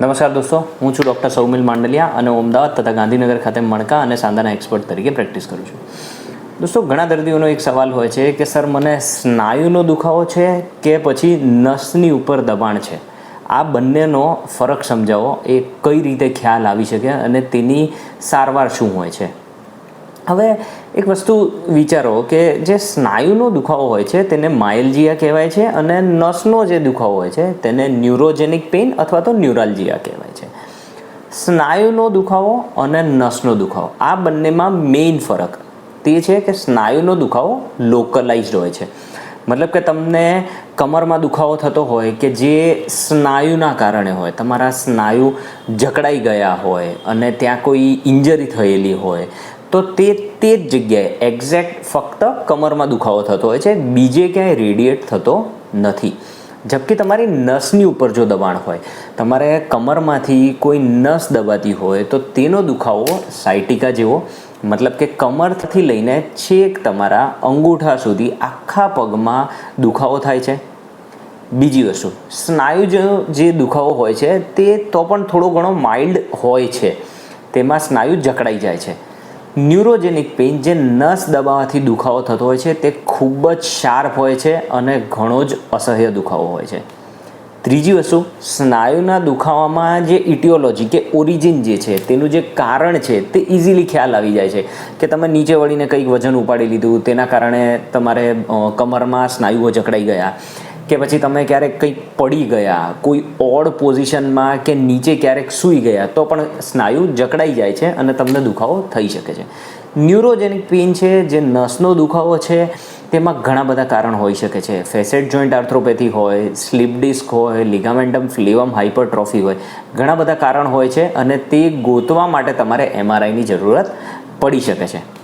નમસ્કાર દોસ્તો, હું છું ડૉક્ટર સૌમિલ માંડલિયા અને અમદાવાદ તથા ગાંધીનગર ખાતે મણકા અને સાંધાના એક્સપર્ટ તરીકે પ્રેક્ટિસ કરું છું. દોસ્તો, ઘણા દર્દીઓનો એક સવાલ હોય છે કે, સર, મને સ્નાયુનો દુખાવો છે કે પછી નસની ઉપર દબાણ છે? આ બંનેનો ફરક સમજાવો, એ કઈ રીતે ખ્યાલ આવી શકે અને તેની સારવાર શું હોય છે? હવે એક વસ્તુ વિચારો કે જે સ્નાયુનો દુખાવો હોય છે, તેને માયલજીયા કહેવાય છે અને નસનો જે દુખાવો હોય છે, તેને ન્યુરોજેનિક પેઇન અથવા તો ન્યુરાલજીયા કહેવાય છે. સ્નાયુનો દુખાવો અને નસનો દુખાવો, આ બંનેમાં મેઇન ફરક તે છે કે સ્નાયુનો દુખાવો લોકલાઇઝડ હોય છે. મતલબ કે તમને કમરમાં દુખાવો થતો હોય કે જે સ્નાયુના કારણે હોય, તમારા સ્નાયુ જકડાઈ ગયા હોય અને ત્યાં કોઈ ઇન્જરી થયેલી હોય તો તે તે જ જગ્યાએ એક્ઝેક્ટ ફક્ત કમરમાં દુખાવો થતો હોય છે, બીજે ક્યાંય રેડિએટ થતો નથી. જબકી તમારી નસની ઉપર જો દબાણ હોય, તમારે કમરમાંથી કોઈ નસ દબાતી હોય, તો તેનો દુખાવો સાયટિકા જેવો, મતલબ કે કમરથી લઈને છેક તમારા અંગૂઠા સુધી આખા પગમાં દુખાવો થાય છે. બીજી વસ્તુ, સ્નાયુ જે દુખાવો હોય છે, તે તો પણ થોડો ઘણો માઇલ્ડ હોય છે. તેમાં સ્નાયુ જકડાઈ જાય છે. ન્યુરોજેનિક પેઇન જે નસ દબાવવાથી દુખાવો થતો હોય છે, તે ખૂબ જ શાર્પ હોય છે અને ઘણો જ અસહ્ય દુખાવો હોય છે. ત્રીજી વસ્તુ, સ્નાયુના દુખાવામાં જે ઇટિયોલોજી કે ઓરિજિન જે છે, તેનું જે કારણ છે, તે ઇઝીલી ખ્યાલ આવી જાય છે. કે તમે નીચે વળીને કંઈક વજન ઉપાડી લીધું, તેના કારણે તમારે કમરમાં સ્નાયુઓ જકડાઈ ગયા. કે પછી તમે ક્યારેક કંઈક પડી ગયા, કોઈ ઓડ પોઝિશનમાં કે નીચે ક્યારેક સૂઈ ગયા, તો પણ સ્નાયુ જકડાઈ જાય છે અને તમને દુખાવો થઈ શકે છે. ન્યુરોજેનિક પેઇન છે, જે નસનો દુખાવો છે, તેમાં ઘણા બધા કારણ હોઈ શકે છે. ફેસેટ જોઈન્ટ આર્થ્રોપેથી હોય, સ્લીપ ડિસ્ક હોય, લિગામેન્ટમ ફ્લેવમ હાઇપરટ્રોફી હોય, ઘણા બધા કારણ હોય છે અને તે ગોતવા માટે તમારે એમઆરઆઈની જરૂરત પડી શકે છે.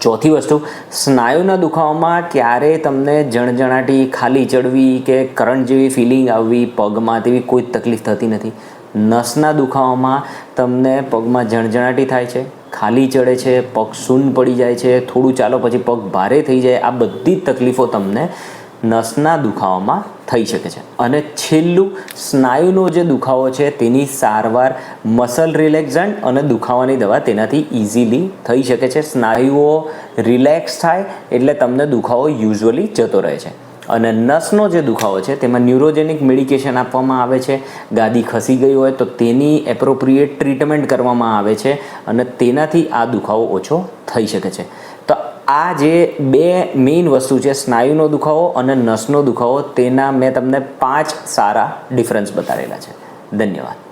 ચોથી વસ્તુ, સ્નાયુના દુખાવામાં ક્યારે તમને જણજણાટી, ખાલી ચડવી કે કરંટ જેવી ફિલિંગ આવવી, પગમાં તેવી કોઈ તકલીફ થતી નથી? નસના દુખાવામાં તમને પગમાં જણજણાટી થાય છે, ખાલી ચડે છે, પગ સૂન પડી જાય છે, થોડું ચાલો પછી પગ ભારે થઈ જાય, આ બધી જ તકલીફો તમને નસના દુખાવામાં થઈ શકે છે. અને છેલ્લું, સ્નાયુનો જે દુખાવો છે, તેની સારવાર મસલ રિલેક્ઝન્ટ અને દુખાવાની દવા તેનાથી ઇઝીલી થઈ શકે છે. સ્નાયુઓ રિલેક્સ થાય એટલે તમને દુખાવો યુઝ્યુઅલી જતો રહે છે. અને નસનો જે દુખાવો છે, તેમાં ન્યુરોજેનિક મેડિકેશન આપવામાં આવે છે. ગાદી ખસી ગઈ હોય તો તેની એપ્રોપ્રિએટ ટ્રીટમેન્ટ કરવામાં આવે છે અને તેનાથી આ દુખાવો ઓછો થઈ શકે છે. આ જે બે મેઇન વસ્તુ છે, સ્નાયુનો દુખાવો અને નસનો દુખાવો, તેના મેં તમને પાંચ સારા ડિફરન્સ બતાવેલા છે. ધન્યવાદ.